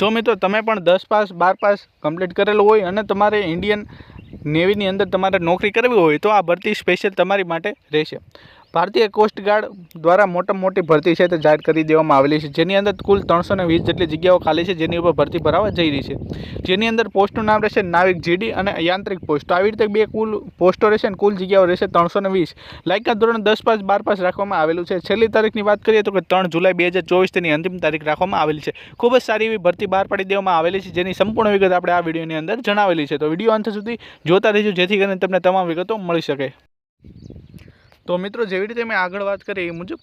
જો મિત્રો, તમે પણ દસ પાસ, બાર પાસ કમ્પ્લીટ કરેલું હોય અને તમારે ઇન્ડિયન નેવીની અંદર તમારે નોકરી કરવી હોય, તો આ ભરતી સ્પેશિયલ તમારી માટે રહેશે. ભારતીય કોસ્ટગાર્ડ દ્વારા મોટામાં મોટી ભરતી છે તે જાહેર કરી દેવામાં આવેલી છે. જેની અંદર કુલ ત્રણસો વીસ જેટલી જગ્યાઓ ખાલી છે જેની ઉપર ભરતી ભરાવા જઈ રહી છે. જેની અંદર પોસ્ટનું નામ રહેશે નાવિક જીડી અને યાંત્રિક પોસ્ટ. આવી રીતે બે કુલ પોસ્ટો રહેશે અને કુલ જગ્યાઓ રહેશે ત્રણસો ને વીસ. લાયકાત ધોરણ દસ પાસ બાર પાસ રાખવામાં આવેલું છે. છેલ્લી તારીખની વાત કરીએ તો કે ત્રણ જુલાઈ બે હજાર ચોવીસ તેની અંતિમ તારીખ રાખવામાં આવેલી છે. ખૂબ જ સારી એવી ભરતી બહાર પાડી દેવામાં આવેલી છે જેની સંપૂર્ણ વિગત આપણે આ વિડીયોની અંદર જણાવેલી છે. તો વીડિયો અંત સુધી જોતા રહીશું જેથી કરીને તમને તમામ વિગતો મળી શકે. તો મિત્રો, જેવી રીતે મેં આગળ વાત કરી, એ મુજબ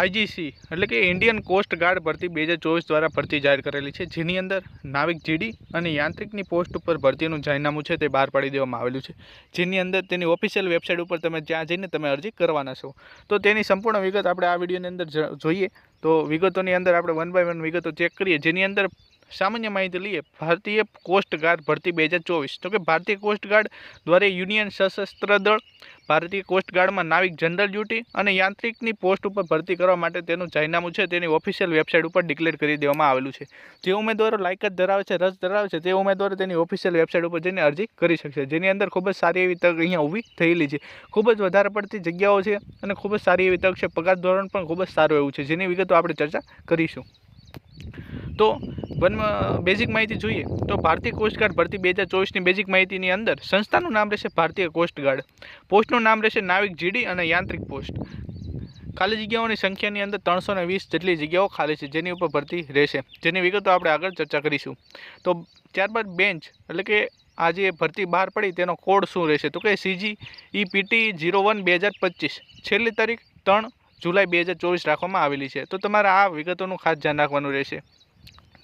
આઈજીસી એટલે કે ઇન્ડિયન કોસ્ટ ગાર્ડ ભરતી બે હજાર ચોવીસ દ્વારા ભરતી જાહેર કરેલી છે, જેની અંદર નાવિક જીડી અને યાંત્રિકની પોસ્ટ ઉપર ભરતીનું જાહેરનામું છે તે બહાર પાડી દેવામાં આવેલું છે. જેની અંદર તેની ઓફિશિયલ વેબસાઇટ ઉપર તમે જ્યાં જઈને તમે અરજી કરવાના છો. તો તેની સંપૂર્ણ વિગત આપણે આ વિડીયોની અંદર જોઈએ. તો વિગતોની અંદર આપણે વન બાય વન વિગતો ચેક કરીએ. જેની અંદર સામાન્ય માહિતી લઈએ. ભારતીય કોસ્ટગાર્ડ ભરતી બે હજાર ચોવીસ. તો કે ભારતીય કોસ્ટગાર્ડ દ્વારા યુનિયન સશસ્ત્ર દળ, ભારતીય કોસ્ટગાર્ડમાં નાવિક જનરલ ડ્યુટી અને યાંત્રિકની પોસ્ટ ઉપર ભરતી કરવા માટે તેનું જાહેરનામું છે. તેની ઓફિશિયલ વેબસાઇટ ઉપર ડિક્લેર કરી દેવામાં આવેલું છે. જે ઉમેદવારો લાયકાત ધરાવે છે, રસ ધરાવે છે, તે ઉમેદવારો તેની ઓફિશિયલ વેબસાઇટ ઉપર જઈને અરજી કરી શકશે. જેની અંદર ખૂબ જ સારી એવી તક અહીંયા ઊભી થયેલી છે. ખૂબ જ વધારે પડતી જગ્યાઓ છે અને ખૂબ જ સારી એવી તક છે. પગાર ધોરણ પણ ખૂબ જ સારું એવું છે. જેની વિગતો આપણે ચર્ચા કરીશું. તો વનમાં બેઝિક માહિતી જોઈએ. તો ભારતીય કોસ્ટગાર્ડ ભરતી બે હજાર ચોવીસની બેઝિક માહિતીની અંદર સંસ્થાનું નામ રહેશે ભારતીય કોસ્ટગાર્ડ પોસ્ટનું નામ રહેશે નાવિક જીડી અને યાંત્રિક પોસ્ટ ખાલી જગ્યાઓની સંખ્યાની અંદર ત્રણસો ને વીસ જેટલી જગ્યાઓ ખાલી છે, જેની ઉપર ભરતી રહેશે. જેની વિગતો આપણે આગળ ચર્ચા કરીશું. તો ત્યારબાદ બેન્ચ, એટલે કે આ જે ભરતી બહાર પડી તેનો કોડ શું રહેશે? તો કે CG E PT zero one બે હજાર પચીસ. છેલ્લી તારીખ ત્રણ જુલાઈ બે હજાર ચોવીસ રાખવામાં આવેલી છે. તો તમારે આ વિગતોનું ખાસ ધ્યાન રાખવાનું રહેશે.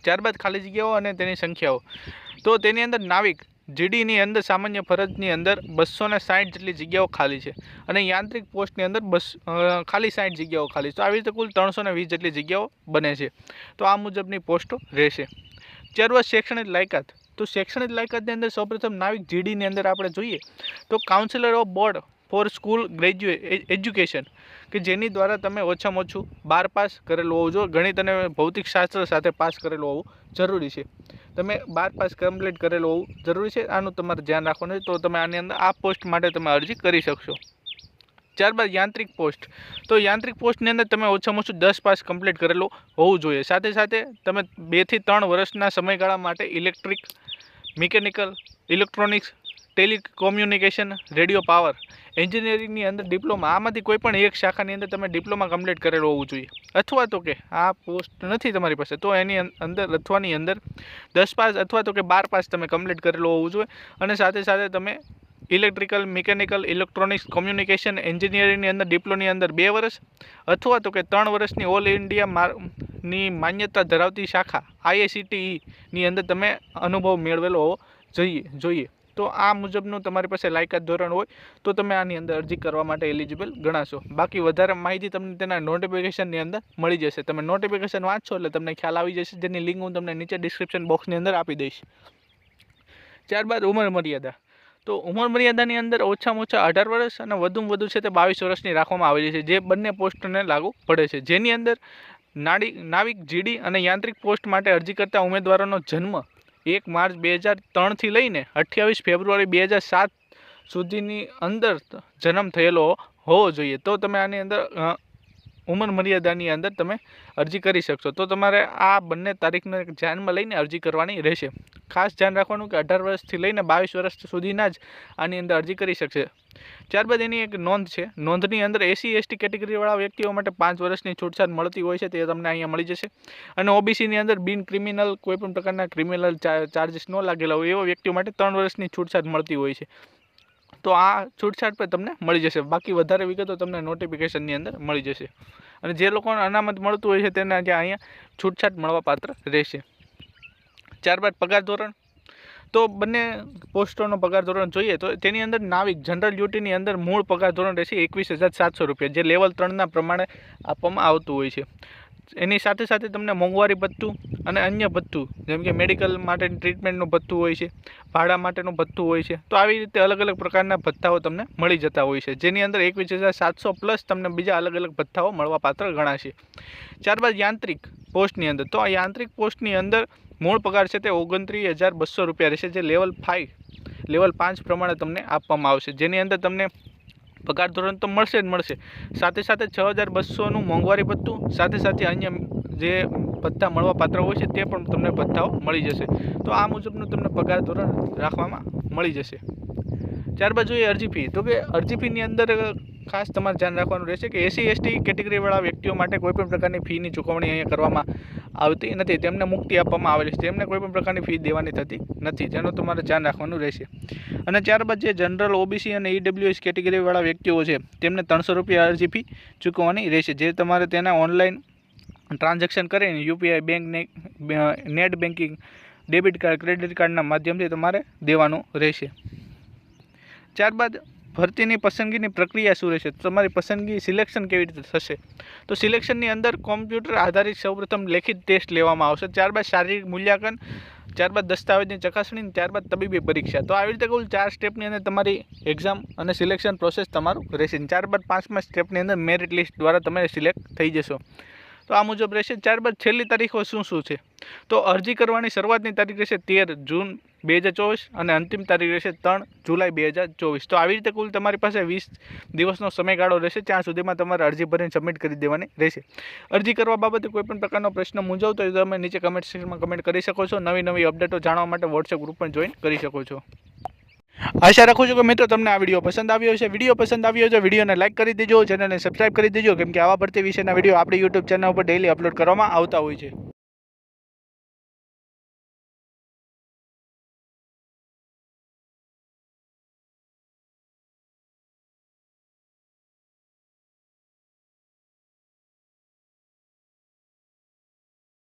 ત્યારબાદ ખાલી જગ્યાઓ અને તેની સંખ્યાઓ. તો તેની અંદર નાવિક, જીડીની અંદર સામાન્ય ફરજની અંદર બસો ને સાઠ જેટલી જગ્યાઓ ખાલી છે અને યાંત્રિક પોસ્ટની અંદર બસ ખાલી સાઠ જગ્યાઓ ખાલી છે. તો આવી રીતે કુલ ત્રણસો વીસ જેટલી જગ્યાઓ બને છે. તો આ મુજબની પોસ્ટો રહેશે. ત્યારબાદ શૈક્ષણિક લાયકાત. તો શૈક્ષણિક લાયકાતની અંદર સૌપ્રથમ નાવિક, જીડીની અંદર આપણે જોઈએ તો councillor of board for school graduate education, કે જેની દ્વારા તમે ઓછામાં ઓછું બાર પાસ કરેલું હોવું જોઈએ, ગણિત અને ભૌતિકશાસ્ત્ર સાથે પાસ કરેલું હોવું જરૂરી છે. તમે બાર પાસ કમ્પ્લીટ કરેલું હોવું જરૂરી છે, આનું તમારે ધ્યાન રાખવાનું છે, તો તમે આની અંદર આ પોસ્ટ માટે તમે અરજી કરી શકશો. ત્યારબાદ યાંત્રિક પોસ્ટ, તો યાંત્રિક પોસ્ટની અંદર તમે ઓછામાં ઓછું દસ પાસ કમ્પ્લીટ કરેલું હોવું જોઈએ. સાથે સાથે તમે બેથી ત્રણ વર્ષના સમયગાળા માટે electric, mechanical, electronics, telecommunication, radio power એન્જિનિયરિંગની અંદર ડિપ્લોમા, આમાંથી કોઈ પણ એક શાખાની અંદર તમે ડિપ્લોમા કમ્પ્લીટ કરેલું હોવું જોઈએ. અથવા તો કે આ પોસ્ટ નથી તમારી પાસે, તો એની અંદર, અથવાની અંદર દસ પાસ અથવા તો કે બાર પાસ તમે કમ્પ્લીટ કરેલું હોવું જોઈએ. અને સાથે સાથે તમે ઇલેક્ટ્રિકલ, મિકેનિકલ, ઇલેક્ટ્રોનિક્સ, કોમ્યુનિકેશન, એન્જિનિયરિંગની અંદર ડિપ્લોની અંદર બે વર્ષ અથવા તો કે ત્રણ વર્ષની ઓલ ઇન્ડિયા ની માન્યતા ધરાવતી શાખા આઈએસીટીઈની અંદર તમે અનુભવ મેળવેલો હોવો જોઈએ જોઈએ. તો આ મુજબનું તમારી પાસે લાયકાત ધોરણ હોય તો તમે આની અંદર અરજી કરવા માટે એલિજિબલ ગણાશો. બાકી વધારે માહિતી તમને તેના નોટિફિકેશનની અંદર મળી જશે. તમે નોટિફિકેશન વાંચશો એટલે તમને ખ્યાલ આવી જશે, જેની લિંક હું તમને નીચે ડિસ્ક્રિપ્શન બોક્સની અંદર આપી દઈશ. ત્યારબાદ ઉંમર મર્યાદા. તો ઉંમર મર્યાદાની અંદર ઓછામાં ઓછા અઢાર વર્ષ અને વધુમાં વધુ છે તે બાવીસ વર્ષની રાખવામાં આવેલી છે, જે બંને પોસ્ટને લાગુ પડે છે. જેની અંદર નાડી, નાવિક, જીડી અને યાંત્રિક પોસ્ટ માટે અરજી કરતા ઉમેદવારોનો જન્મ એક માર્ચ બે હજાર ત્રણથી લઈને અઠ્યાવીસ ફેબ્રુઆરી બે હજાર સાત સુધીની અંદર જન્મ થયેલો હોવો જોઈએ. તો તમે આની અંદર ઉંમર મર્યાદાની અંદર તમે અરજી કરી શકશો. તો તમારે આ બંને તારીખને ધ્યાનમાં લઈને અરજી કરવાની રહેશે. ખાસ ધ્યાન રાખવાનું કે અઢાર વર્ષથી લઈને બાવીસ વર્ષ સુધીના જ આની અંદર અરજી કરી શકશે. ત્યારબાદ એની એક નોંધ છે. નોંધની અંદર એસી એસટી કેટેગરીવાળા વ્યક્તિઓ માટે પાંચ વર્ષની છૂટછાટ મળતી હોય છે, તે તમને અહીંયા મળી જશે. અને ઓબીસીની અંદર બિન ક્રિમિનલ, કોઈપણ પ્રકારના ક્રિમિનલ ચાર્જીસ ન લાગેલા હોય એવા વ્યક્તિઓ માટે ત્રણ વર્ષની છૂટછાટ મળતી હોય છે. તો આ છૂટછાટ પર તમને મળી જશે. બાકી વધારે વિગતો તમને નોટિફિકેશનની અંદર મળી જશે. અને જે લોકોને અનામત મળતું હોય છે તેને ત્યાં અહીંયા છૂટછાટ મળવાપાત્ર રહેશે. ત્યારબાદ પગાર ધોરણ. તો બંને પોસ્ટોનો પગાર ધોરણ જોઈએ તો તેની અંદર નાવિક જનરલ ડ્યુટીની અંદર મૂળ પગાર ધોરણ રહેશે એકવીસ હજાર સાતસો રૂપિયા, જે લેવલ ત્રણના પ્રમાણે આપવામાં આવતું હોય છે. એની સાથે સાથે તમને મોંઘવારી ભથ્થું અને અન્ય ભથ્થું, જેમ કે મેડિકલ માટે ટ્રીટમેન્ટનું ભથ્થું હોય છે, ભાડા માટેનું ભથ્થું હોય છે, તો આવી રીતે અલગ અલગ પ્રકારના ભથ્થાઓ તમને મળી જતા હોય છે. જેની અંદર એકવીસ હજાર સાતસો પ્લસ તમને બીજા અલગ અલગ ભથ્થાઓ મળવા પાત્ર ગણાશે. ત્યારબાદ યાંત્રિક પોસ્ટની અંદર, તો આ યાંત્રિક પોસ્ટની અંદર મૂળ પગાર છે તે ઓગણત્રીસ હજાર બસો રૂપિયા રહેશે, જે લેવલ ફાઇવ લેવલ પાંચ પ્રમાણે તમને આપવામાં આવશે. જેની અંદર તમને પગાર ધોરણ તો મળશે જ મળશે. સાથે સાથે છ હજાર બસોનું મોંઘવારી ભથ્થું, સાથે સાથે અન્ય જે ભથ્થા મળવા પાત્ર હોય છે તે પણ તમને ભથ્થાઓ મળી જશે. તો આ મુજબનું તમને પગાર ધોરણ રાખવામાં મળી જશે. ત્યારબાદ જોઈએ અરજી ફી. તો કે અરજી ફીની અંદર ખાસ તમારે ધ્યાન રાખવાનું રહેશે કે એસી એસટી કેટેગરીવાળા વ્યક્તિઓ માટે કોઈપણ પ્રકારની ફીની ચૂકવણી અહીંયા કરવામાં આવતી નથી. તેમને મુક્તિ આપવામાં આવેલી છે. તેમને કોઈપણ પ્રકારની ફી દેવાની થતી નથી. જેનું તમારે ધ્યાન રાખવાનું રહેશે. અને ત્યારબાદ જે જનરલ ઓબીસી અને ઈડબ્લ્યુએસ કેટેગરીવાળા વ્યક્તિઓ છે, તેમને ત્રણસો રૂપિયા અરજી ફી ચૂકવવાની રહેશે. જે તમારે તેના ઓનલાઈન ટ્રાન્ઝેક્શન કરીને UPI bank net banking debit card, credit કાર્ડના માધ્યમથી તમારે દેવાનું રહેશે. ત્યારબાદ ભરતીની પસંદગીની પ્રક્રિયા શું રહેશે? તમારી પસંદગી સિલેક્શન કેવી રીતે થશે? તો સિલેક્શનની અંદર કોમ્પ્યુટર આધારિત સૌપ્રથમ લેખિત ટેસ્ટ લેવામાં આવશે, ત્યારબાદ શારીરિક મૂલ્યાંકન, ત્યારબાદ દસ્તાવેજની ચકાસણી ત્યારબાદ તબીબી પરીક્ષા. તો આવી રીતે કુલ ચાર સ્ટેપની અંદર તમારી એક્ઝામ અને સિલેક્શન પ્રોસેસ તમારું રહેશે. ત્યારબાદ પાંચમા સ્ટેપની અંદર મેરિટ લિસ્ટ દ્વારા તમે સિલેક્ટ થઈ જશો. તો આ મુજબ રહેશે. ત્યારબાદ છેલ્લી તારીખો શું શું છે? તો અરજી કરવાની શરૂઆતની તારીખ રહેશે તેર જૂન બે હજાર ચોવીસ અને અંતિમ તારીખ રહેશે ત્રણ જુલાઈ બે હજાર ચોવીસ. તો આવી રીતે કુલ તમારી પાસે વીસ દિવસનો સમયગાળો રહેશે, ત્યાં સુધીમાં તમારે અરજી ભરીને સબમિટ કરી દેવાની રહેશે. અરજી કરવા બાબતે કોઈપણ પ્રકારનો પ્રશ્ન મૂંઝવતો હોય તો તમે નીચે કમેન્ટ સેક્શનમાં કમેન્ટ કરી શકો છો. નવી નવી અપડેટો જાણવા માટે વોટ્સએપ ગ્રુપ પણ જોઈન કરી શકો છો. આશા રાખું છું કે મિત્રો તમને આ વીડિયો પસંદ આવ્યો છે વીડિયો પસંદ આવ્યો છે વિડીયોને લાઇક કરી દેજો ચેનલને સબસ્ક્રાઇબ કરી દેજો, કેમ કે આવા ભરતી વિશેના વીડિયો આપણી યુટ્યુબ ચેનલ ઉપર ડેલી અપલોડ કરવામાં આવતા હોય છે.